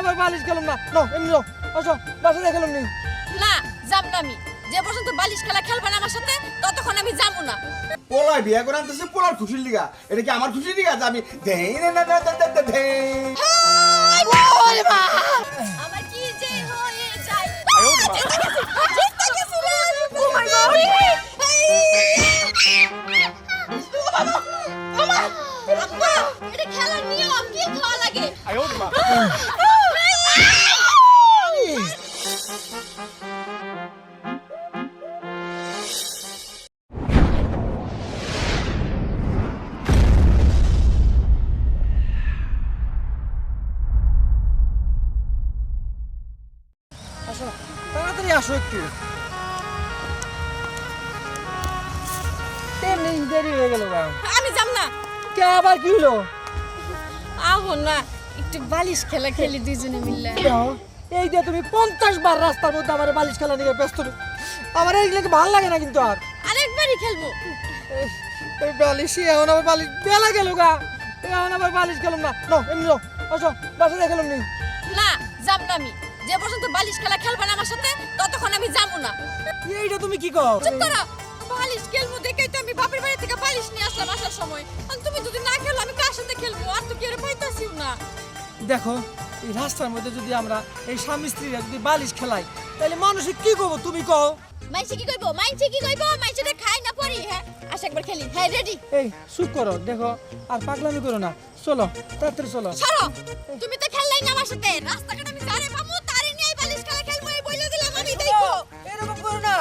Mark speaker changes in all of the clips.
Speaker 1: আবার বালিশ গেলাম না। নো এমনি নো আসো বাসা দেখলাম নি।
Speaker 2: না যাম না আমি। যে পর্যন্ত বালিশ খেলা খেলবে না আমার সাথে ততক্ষণ আমি যাব না।
Speaker 3: পোলায় বিয়ে করে আনতেছে পোলার খুশির লিগা। এটা কি আমার খুশির লিগা যে আমি ধেই না না না না না ধেই?
Speaker 2: আমার কি যে হয়ে যায়।
Speaker 1: তাড়াতাড়ি আসো একটু দেরি হয়ে গেল
Speaker 2: আমি যাম না।
Speaker 1: কে আবার কি হলো?
Speaker 2: আহো না একটু বালিশ খেলা খেলি দুজনে মিললে
Speaker 1: এই যে তুমি পঞ্চাশ বার রাস্তার মধ্যে আমার বালিশ খেলা নিয়ে ব্যস্ত আমার এইগুলোকে ভালো লাগে না কিন্তু আর।
Speaker 2: আরেকবারই খেলব।
Speaker 1: এই- বালিশই এখন আবার বালিশ বেলা গেল গা। এখন আবার বালিশ গেলাম না। নো এমনি নো আসো নি।
Speaker 2: না যাম না আমি। যে পর্যন্ত বালিশ খেলা খেলবে না আমার সাথে ততক্ষণ আমি যাব না।
Speaker 1: এইটা তুমি কি কও?
Speaker 2: চুপ করো। বালিশ খেলব দেখেই তো আমি বাপের বাড়ি থেকে বালিশ নিয়ে আসলাম আসার সময়। আর তুমি যদি না খেলো আমি কার সাথে খেলব? আর তো কেউ পাইতাছিও না।
Speaker 1: দেখো এই রাস্তার মধ্যে যদি আমরা এই স্বামী স্ত্রীরা যদি বালিশ খেলাই তাহলে মানুষে কি করব তুমি কও?
Speaker 2: মাইছে কি কইবো? মাইছে কি কইবো? মাইছে খাই না পড়ি হ্যাঁ? আসা একবার খেলি। হ্যাঁ রেডি
Speaker 1: এই চুপ করো দেখো আর পাগলামি করো না। চলো তাড়াতাড়ি চলো।
Speaker 2: ছাড়ো তুমি তো খেললাই না আমার সাথে। রাস্তাঘাট আমি যারে পাবো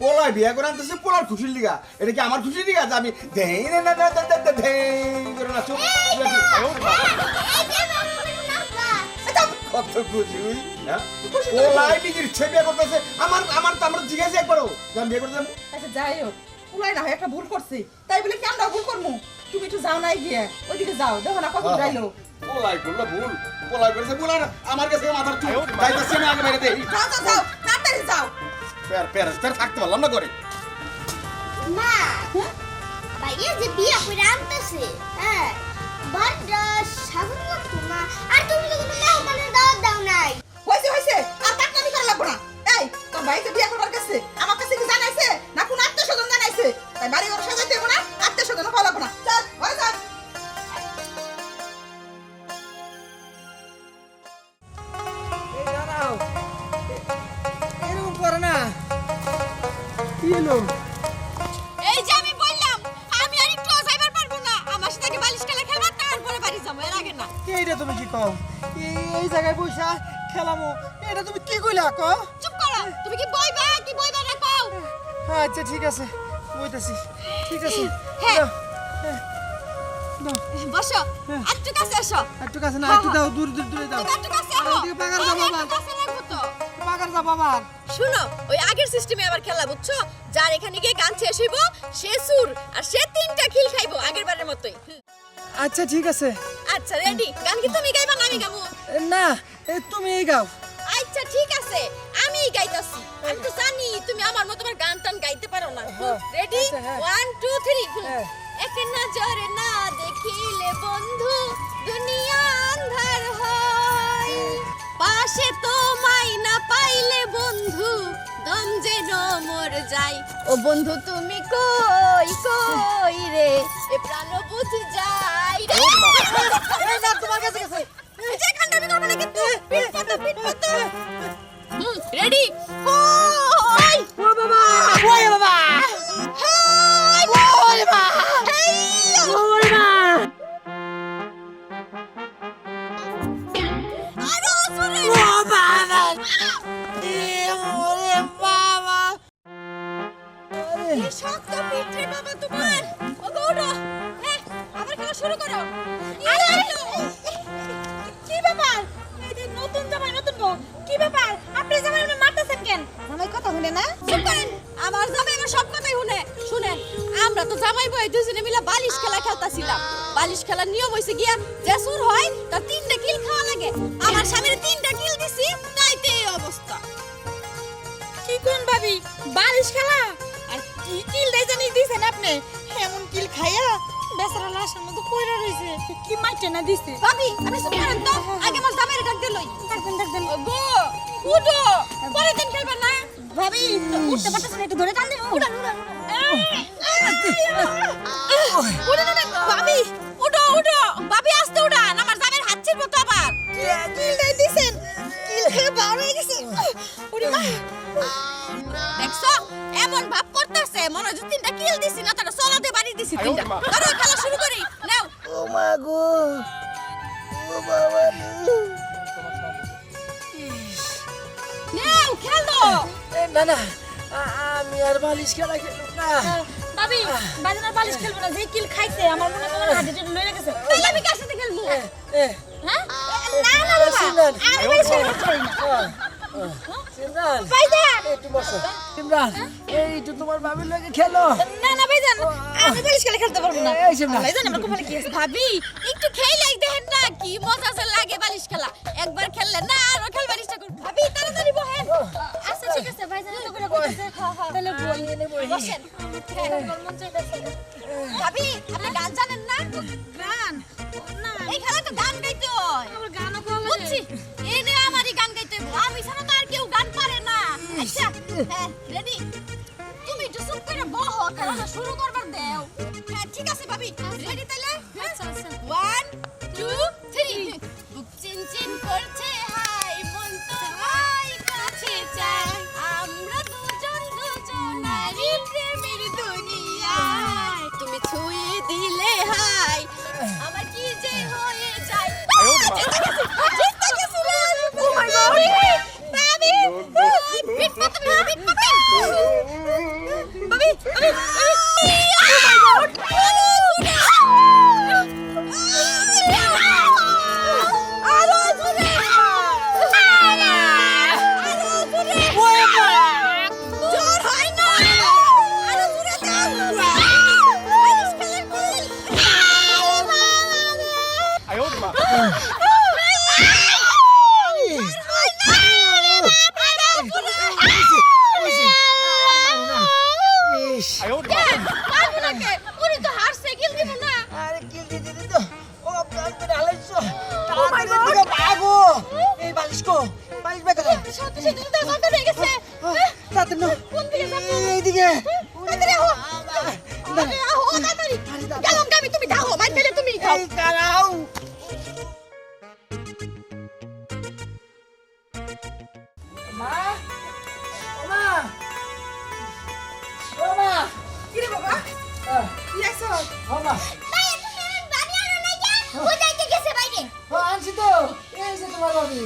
Speaker 3: পোলায় বিয়ে করে আনতেছে পোলার খুশির লিগা। এটা কি আমার খুশির লিগা? আমি ধেই না না না না না ধেই করে না কত খুশি হই হ্যাঁ? পোলায় নিজের ইচ্ছে বিয়ে করতেছে। আমার আমার তো আমরা জিজ্ঞাসা একবারও যে আমি বিয়ে করতে যাব।
Speaker 4: আচ্ছা যাই হোক। না হয় একটা ভুল করছি। তাই বলে কি আমরা ভুল করব তুমি একটু যাও নাই গিয়ে। ওইদিকে যাও দেখো না কত যাইলো।
Speaker 3: পোলাই করল ভুল। পোলাই করেছে ভুল। আর আমার কাছে মাথার চুল যাইতেছে না আগে বাইরে দেই
Speaker 4: যাও যাও যাও তাড়াতাড়ি যাও।
Speaker 3: প্যার প্যার প্যার থাকতে পারলাম না করে
Speaker 5: মা ভাইয়া যে বিয়া করে আনতেছে হ্যাঁ সাধন লাগতো না আর তুমি
Speaker 4: কি
Speaker 1: এই
Speaker 2: যে আমি বললাম আমি আর একটু যাইবার পারব না। আমার সাথে বালিশ খেলা খেলবা? তারপরে বাড়ি যাব এর আগে না।
Speaker 1: এইটা তুমি কি কও? এই এই জায়গায় বসা খেলামো। এটা তুমি কি কইলা কও?
Speaker 2: চুপ করো। তুমি কি বইবা? কি বইবা না কও?
Speaker 1: আচ্ছা ঠিক আছে। বইতাছি। ঠিক আছে।
Speaker 2: হ্যাঁ।
Speaker 1: হ্যাঁ,
Speaker 2: বসো। একটু কাছে আসো
Speaker 1: একটু কাছে না
Speaker 2: হ্যাঁ,
Speaker 1: একটু দাও দূর দূর দূরে দাও।
Speaker 2: একটু কাছে আসো
Speaker 1: ওদিকে পাগার যাব আবার পাগার যাব আবার।
Speaker 2: শুনো ওই আগের সিস্টেমে আবার খেলা বুঝছ? যার এখানে গিয়ে গান শেষ হইব সে সুর আর সে তিনটা খিল খাইবো আগের বারের মতোই।
Speaker 1: আচ্ছা ঠিক আছে।
Speaker 2: আচ্ছা রেডি গান কি তুমি গাইবা না আমি গাবো?
Speaker 1: না তুমি গাও।
Speaker 2: আচ্ছা ঠিক আছে আমি গাইতাছি। আমি তো জানি তুমি আমার মতো আবার গান টান গাইতে পারো না। রেডি। One two three. এক নজরে না দেখিলে বন্ধু দুনিয়া আন্ধার হয়। পাশে তোমায় না পাইলে বন্ধু দম যেন মর যাই ও বন্ধু তুমি কই কই রে? এ প্রাণ বুঝি যাই রে।
Speaker 1: না তোমার কাছে গেছে।
Speaker 2: এই যে কান্নামি করব না কিন্তু পিট পাতা পিট পাতা হুম রেডি। বালিশ খেলার নিয়ম হইছে গিয়া সুর হয় তার তিনটা কিল খাওয়া লাগে। আমার স্বামীর তিনটা কিল দিছি তাইতে
Speaker 4: কি কোন ভাবি? বালিশ খেলা? কি কিল দেয় জানি দিছেন আপনি? এমন কিল খাইয়া বেচারা লাশের মতো পড়ে রইছে। কি মাইটে না দিছে?
Speaker 2: ভাবি আপনি শুনে করেন তো। আগে আমার জামাইরে ডাক দিলই
Speaker 4: দেখবেন দেখবেন
Speaker 2: গো উঠো। পরে দিন খেলবেন না?
Speaker 4: ভাবি উঠতে পারতেছেন একটু ধরে টান দিন। উড়ান উড়ান
Speaker 2: উঠো। না ভাবি উঠো উঠো। ভাবি আসতে উড়ান আমার জামাইয়ের হাত ছিড়বো তো আবার।
Speaker 4: কিল দেয় দিছেন? বার হয়ে গেছে ওরে মা
Speaker 2: দেখছ? এমন ভাব করতেছে মনে হয় তিনটা কিল দিছি না তারা সলাতে বাড়ি দিছি তিনটা। ধরো খেলা শুরু করি নাও।
Speaker 1: ও মা গো। ও বাবা
Speaker 2: নাও খেলো।
Speaker 1: না না আমি আর বালিশ খেলা খেলব না।
Speaker 4: ভাবি বাজানার বালিশ খেলব না যে কিল খাইছে আমার মনে হয় লয়ে গেছে
Speaker 2: তাহলে আমি কার সাথে খেলব? হ্যাঁ?
Speaker 1: না না সিমরান
Speaker 2: আমি বাড়ি ছেড়ে যাচ্ছি না।
Speaker 1: সিমরান
Speaker 2: ভাইজান।
Speaker 1: একটু বসো সিমরান এইটু তোমার ভাবির লগে খেলো।
Speaker 4: না না ভাইজান আমি বালিশ খেলা খেলতে পারব না।
Speaker 1: এই সিমরান
Speaker 4: ভাইজান আমার কপালে কি আছে?
Speaker 2: ভাবি একটু খেলে দেখেন না কি মজা যে লাগে বালিশ খেলা। একবার খেললে না আরও খেলবার ইচ্ছা করবে। ভাবি তাড়াতাড়ি বহেন।
Speaker 4: আচ্ছা ঠিক আছে ভাইজান এত করে কইতেছে তাহলে বই।
Speaker 2: বসেন। ভাবি আপনি গান জানেন না?
Speaker 4: গান? না
Speaker 2: এই খেলা তো গান গাইতে হয়।
Speaker 4: আমার গানও ভালো
Speaker 2: বুঝছি। এনে আমারই গান গাইতে। আমি ছাড়া তো আর কেউ গান পারে না। আচ্ছা হ্যাঁ রেডি? তুমি একটু চুপ করে বহ শুরু করবার দেও। হ্যাঁ ঠিক আছে ভাবি। রেডি তাহলে আচ্ছা আচ্ছা। ওয়ান বাবি, বাবি, বাবি। Oh
Speaker 1: তাড়াতাড়ি।
Speaker 2: কোন দিকে?
Speaker 1: এইদিকে।
Speaker 2: আরে তাড়াতাড়ি। গেলাম তুমি দাও, মার খেলে তুমি খাও।
Speaker 1: দাঁড়াও। মা মা ও মা।
Speaker 4: কি রে বাবা?
Speaker 1: আহ, ও মা।
Speaker 5: ভাইয়া তুমি বাড়ি আনো না যা? কোথায় গেছে বাইরে?
Speaker 1: ও আনছি তো। এই যে তোমার বাবি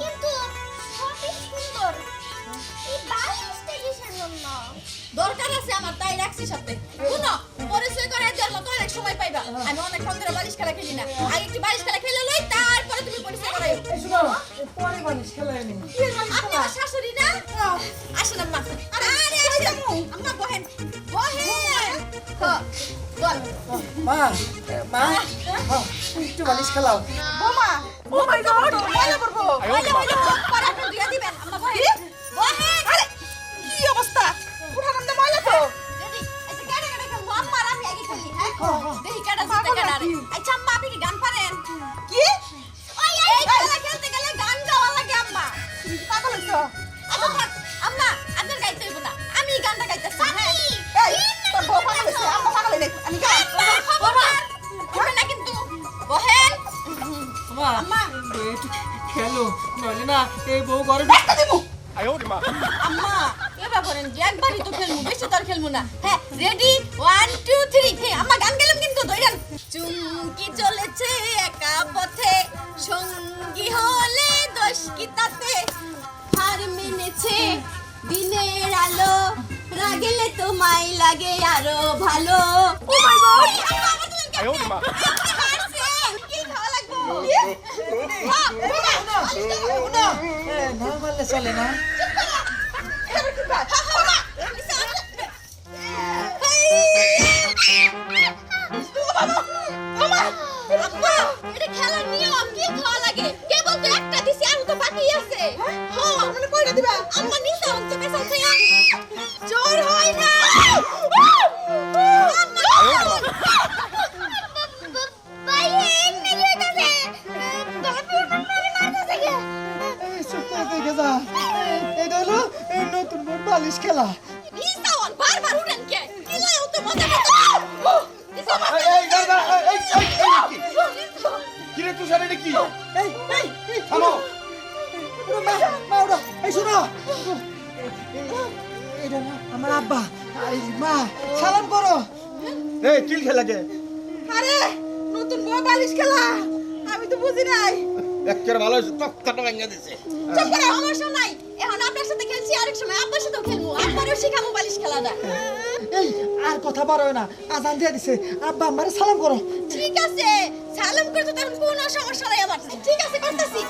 Speaker 5: কিন্তু সঠিক সুন্দর। এই বালিশটা কিসের জন্য?
Speaker 2: দরকার আছে আমার তাই রাখছি সাথে। শুনো পরিচয় করে দেওয়ার মতো অনেক সময় পাইবা। আমি অনেক ফোন ধরে বালিশ খেলা খেলি না। আগে একটু বালিশ খেলা খেলে লই তারপরে তুমি পরিচয় করাই
Speaker 1: শুনো পরে বালিশ খেলাই নি
Speaker 2: আপনি আমার শাশুড়ি না? আসেন আম্মা। আরে আসেন। আম্মা বহেন। বহেন। হ্যাঁ।
Speaker 1: মা মা হ্যাঁ, একটু বালিশ খেলাও
Speaker 4: বোমা ও মাই গড ময়লা পড়ব
Speaker 2: বলে বলে পরাটা দিয়া দিবেন
Speaker 1: মা খেলো নইলে না এই বউ ঘরে
Speaker 4: একটা দিমু
Speaker 2: আম্মা এবার করেন একবারই তো খেলব বেশি তো আর খেলব না হ্যাঁ রেডি ওয়ান টু থ্রি হ্যাঁ আম্মা গান গেলাম কিন্তু ধরেন চুমকি চলেছে একা পথে সঙ্গী হলে দোষ কি তাতে হার মেনেছে দিনের আলো রাগেলে তোমায় লাগে আরও ভালো ও মাই গড
Speaker 1: না মারলে চলে না বালিশ খেলা
Speaker 2: ইসাওয়াল বারবার উড়েন
Speaker 1: আমার আব্বা মা সালাম করো
Speaker 3: খেলা কে
Speaker 4: আরে নতুন বউ বালিশ খেলা আমি তো বুঝি নাই
Speaker 3: একেবারে ভালো হয়েছে তক্তাটা ভেঙে দিছে
Speaker 2: চুপ করে সমস্যা নাই এখন আপনার সাথে খেলছি আরেক সময় আপনার সাথেও খেলব আপনারও শিখাবো বালিশ খেলাটা
Speaker 1: এই আর কথা বার না আজান দিয়ে দিছে আব্বা আমারে সালাম করো
Speaker 2: ঠিক আছে সালাম করতে তখন কোনো সমস্যা নাই আমার ঠিক আছে করতেছি